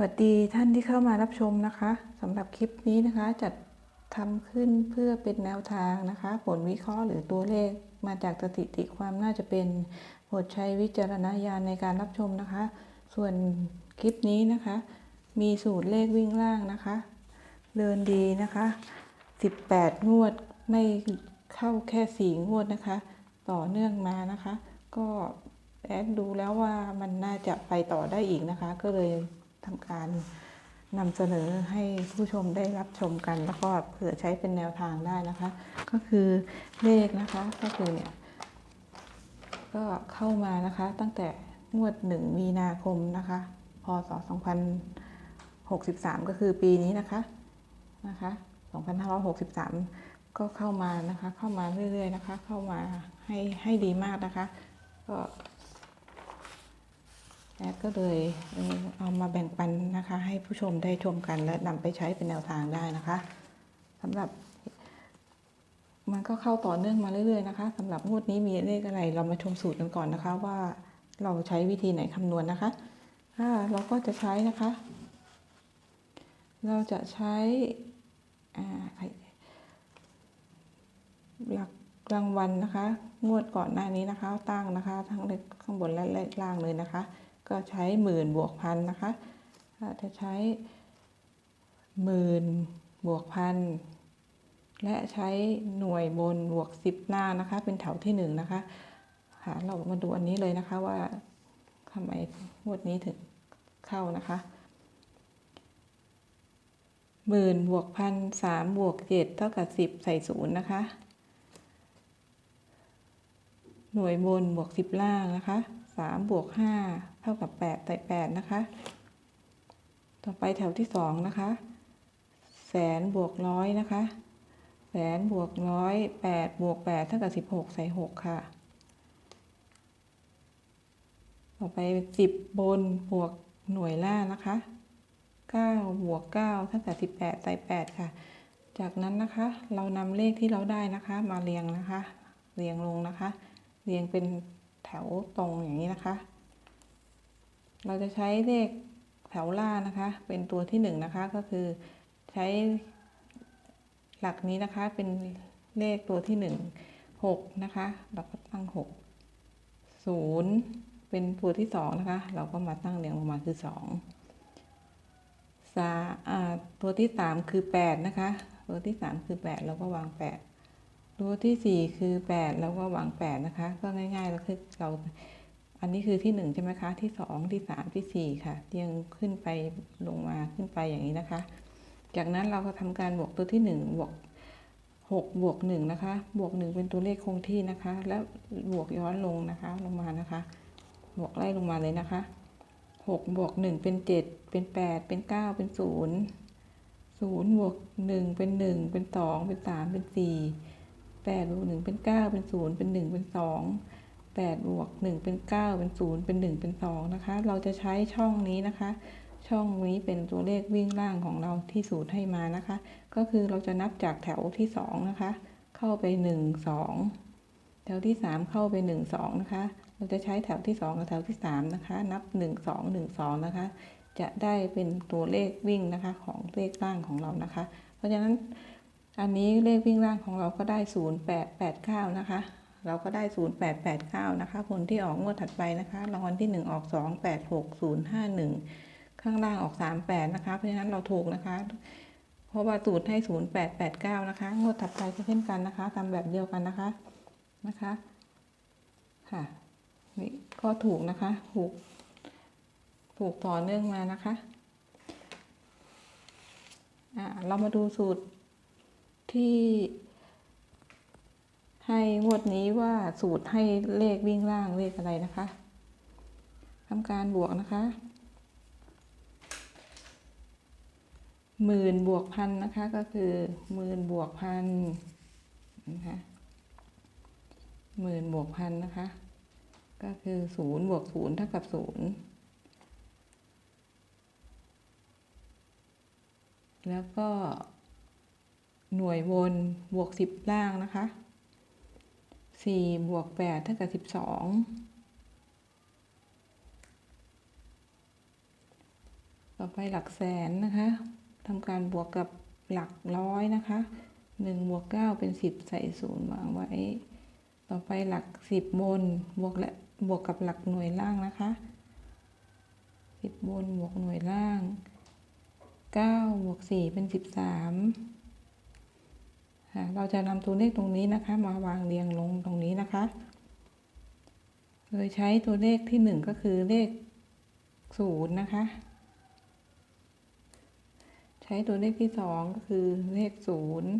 วัสดีท่านที่เข้ามารับชมนะคะสำหรับคลิปนี้นะคะจัดทำขึ้นเพื่อเป็นแนวทางนะคะ ผลวิเคราะห์หรือตัวเลขมาจากสถิติความน่าจะเป็นโปรดใช้วิจารณญาณในการรับชมนะคะ ส่วนคลิปนี้นะคะ มีสูตรเลขวิ่งล่างนะคะเดินดีนะคะ 18 งวดไม่เข้าแค่ 4 งวดนะคะ ต่อเนื่องมานะคะ ก็แอดดูแล้วว่ามันน่าจะไปต่อได้อีกนะคะ ก็เลย ทำการนำเสนอให้ผู้ชมได้รับชมกัน แล้วก็เผื่อใช้เป็นแนวทางได้นะคะ ก็คือเลขนะคะก็คือเนี่ยก็เข้ามานะคะตั้งแต่งวด1มีนาคมนะคะพศ2063 ก็คือปีนี้นะคะนะคะ2563 ก็เข้ามานะคะเข้ามาเรื่อยๆนะคะ เข้ามาให้ให้ดีมากนะคะ ก็ แอดก็เลยเอามาแบ่งปันนะคะ ให้ผู้ชมได้ชมกันและนำไปใช้เป็นแนวทางได้นะคะสำหรับ มันก็เข้าต่อเนื่องมาเรื่อยๆนะคะสำหรับงวดนี้มีเลขอะไร เรามาชมสูตรกันก่อนนะคะ ว่าเราใช้วิธีไหนคำนวณนะคะถ้าเราก็จะใช้นะคะ เราจะใช้อ่าใครหลักรางวัลนะคะ งวดก่อนหน้านี้นะคะ ตั้งนะคะ ทั้งเลขข้างบนและเลขล่างเลยนะคะ ก็ใช้หมื่นบวกพันนะคะถ้าจะใช้หมื่นบวกพันและใช้หน่วยบนบวกสิบล่างนะคะ เป็นแถวที่หนึ่งนะคะค่ะเรามาดูอันนี้เลยนะคะว่าทำไมงวดนี้ถึงเข้านะคะหมื่นบวกพันสามบวกเจ็ดเท่ากับสิบใส่ศูนย์นะคะ หน่วยบนบวกสิบล่างนะคะ สามบวกห้าเท่ากับแปดใส่แปดนะคะ ต่อไปแถวที่สองนะคะ แสนบวกร้อยนะคะ แสนบวกร้อยแปดบวกแปดเท่ากับสิบหกใส่หกค่ะ ต่อไปสิบบนบวกหน่วยล่างนะคะเก้าบวกเก้าเท่ากับสิบแปดใส่แปดค่ะ จากนั้นนะคะเรานำเลขที่เราได้นะคะ มาเรียงนะคะ เรียงลงนะคะ เรียงเป็น แถวตรงอย่างนี้นะคะ เราจะใช้เลขแถวล่านะคะ เป็นตัวที่1นนะคะก็คือใช้หลักนี้นะคะเป็นเลขตัวที่ 1 6 นะคะ เราก็ตั้ง 6 0 เป็นตัวที่ 2 นะคะ เราก็มาตั้งเรียงลงมาคือ 2 สาตัวที่ 3 คือ 8 นะคะ ตัวที่ 3 คือ 8 เราก็วาง 8 รูทที่สี่คือแปดแล้วก็หวังแปดนะคะ ก็ง่ายๆเราคือเราอันนี้คือที่หนึ่งใช่ไหมคะ ที่สองที่สามที่สี่ค่ะเรียงขึ้นไปลงมาขึ้นไปอย่างนี้นะคะ จากนั้นเราก็ทำการบวกตัวที่หนึ่งบวกหกบวกหนึ่งนะคะ บวกหนึ่งเป็นตัวเลขคงที่นะคะ แล้วบวกย้อนลงนะคะลงมานะคะ บวกไล่ลงมาเลยนะคะหกบวกหนึ่งเป็นเจ็ดเป็นแปดเป็นเก้าเป็นศูนย์ศูนย์บวกหนึ่งเป็นหนึ่งเป็นสองเป็นสามเป็นสี่ แปดบวกหนึ่งเป็นเก้าเป็นศูนย์เป็นหนึ่งเป็นสองแปดบวกหนึ่งเป็นเก้าเป็นศูนย์เป็นหนึ่งเป็นสองนะคะ เราจะใช้ช่องนี้นะคะ ช่องนี้เป็นตัวเลขวิ่งล่างของเราที่สูตรให้มานะคะ ก็คือเราจะนับจากแถวที่สองนะคะ เข้าไปหนึ่งสองแถวที่สามเข้าไปหนึ่งสองนะคะ เราจะใช้แถวที่สองกับแถวที่สามนะคะ นับหนึ่งสองหนึ่งสองนะคะ จะได้เป็นตัวเลขวิ่งนะคะของเลขล่างของเรานะคะ เพราะฉะนั้น อันนี้เลขวิ่งล่างของเราก็ได้ศูนย์แปดแปดเก้านะคะ เราก็ได้ศูนย์แปดแปดเก้านะคะ ผลที่ออกงวดถัดไปนะคะรางวัลที่หนึ่งออกสองแปดหกศูนย์ห้าหนึ่งข้างล่างออกสามแปดนะคะ เพราะฉะนั้นเราถูกนะคะ เพราะว่าสูตรให้ศูนย์แปดแปดเก้านะคะ งวดถัดไปก็เช่นกันนะคะทำแบบเดียวกันนะคะ นะคะ ค่ะ นี่ก็ถูกนะคะ ถูก ถูกต่อเนื่องมานะคะ อ่า เรามาดูสูตร ที่ให้งวดนี้ว่าสูตรให้เลขวิ่งล่างเลขอะไรนะคะทำการบวกนะคะหมื่นบวกพันนะคะก็คือหมื่นบวกพันนะคะหมื่นบวกพันนะคะ ก็คือศูนย์บวกศูนย์เท่ากับศูนย์แล้วก็ หน่วยวนบวกสิบล่างนะคะสี่บวกแปดเท่ากับสิบสองต่อไปหลักแสนนะคะทำการบวกกับหลักร้อยนะคะหนึ่งบวกเก้าเป็นสิบใส่ศูนย์วางไว้ ต่อไปหลักสิบบนบวกและบวกกับหลักหน่วยล่างนะคะสิบบนบวกหน่วยล่างเก้าบวกสี่เป็นสิบสาม เราจะนำตัวเลขตรงนี้นะคะ มาวางเรียงลงตรงนี้นะคะ โดยใช้ตัวเลขที่หนึ่งก็คือเลขศูนย์นะคะ ใช้ตัวเลขที่สองก็คือเลขศูนย์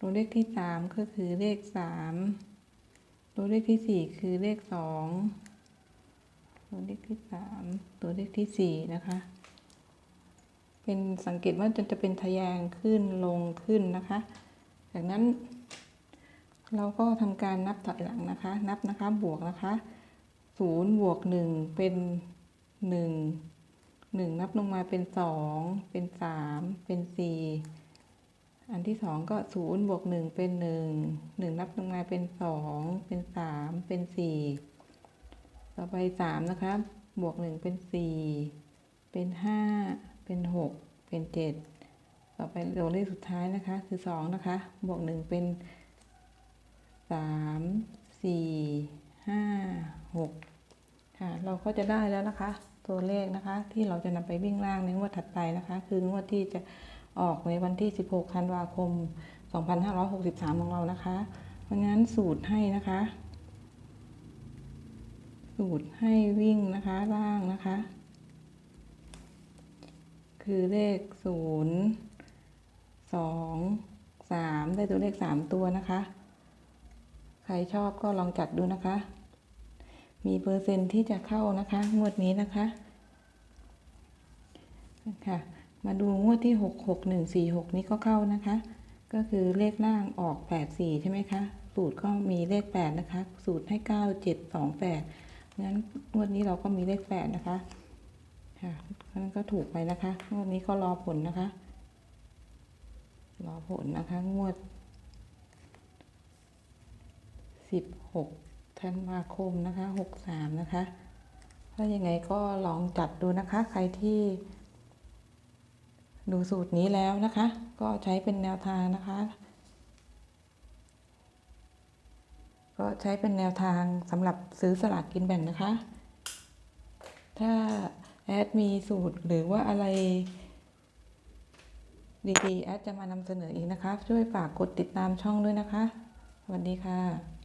ตัวเลขที่สามก็คือเลขสามตัวเลขที่สี่คือเลขสองตัวเลขที่สามตัวเลขที่สี่นะคะ เป็นสังเกตว่าจะจะเป็นทะแยงขึ้นลงขึ้นนะคะ จากนั้น เราก็ทำการนับถอยหลังนะคะ นับนะคะบวกนะคะศูนย์บวกหนึ่งเป็นหนึ่งหนึ่งนับลงมาเป็นสองเป็นสามเป็นสี่อันที่สองก็ศูนย์บวกหนึ่งเป็นหนึ่งหนึ่งนับลงมาเป็นสองเป็นสามเป็นสี่ต่อไปสามนะคะ บวกหนึ่งเป็นสี่เป็นห้า เป็นหกเป็นเจ็ดต่อไปตัวเลขสุดท้ายนะคะ คือสองนะคะ บวกหนึ่งเป็นสามสี่ห้าหกค่ะ เราก็จะได้แล้วนะคะ ตัวเลขนะคะ ที่เราจะนำไปวิ่งล่างในงวดถัดไปนะคะ คืองวดที่จะออกในวันที่ 16ธันวาคม 2563 ของเรานะคะ เพราะงั้นสูตรให้นะคะ สูตรให้วิ่งนะคะล่างนะคะ คือเลขศูนย์สองสามได้ตัวเลขสามตัวนะคะ ใครชอบก็ลองจัดดูนะคะ มีเปอร์เซ็นต์ที่จะเข้านะคะ งวดนี้นะคะค่ะมาดูงวดที่หกหกหนึ่งสี่หกนี้ก็เข้านะคะ ก็คือเลขล่างออกแปดสี่ใช่ไหมคะ สูตรก็มีเลขแปดนะคะ สูตรให้เก้าเจ็ดสองแปดงั้นงวดนี้เราก็มีเลขแปดนะคะ ค่ะนั้นก็ถูกไปนะคะ งวดนี้ก็รอผลนะคะ รอผลนะคะ งวดสิบหกธันวาคมนะคะหกสามนะคะ ถ้ายังไงก็ลองจัดดูนะคะ ใครที่ดูสูตรนี้แล้วนะคะ ก็ใช้เป็นแนวทางนะคะ ก็ใช้เป็นแนวทางสำหรับซื้อสลากกินแบ่งนะคะ ถ้า แอดมีสูตรหรือว่าอะไรดีๆแอดจะมานำเสนออีกนะคะ ช่วยฝากกดติดตามช่องด้วยนะคะสวัสดีค่ะ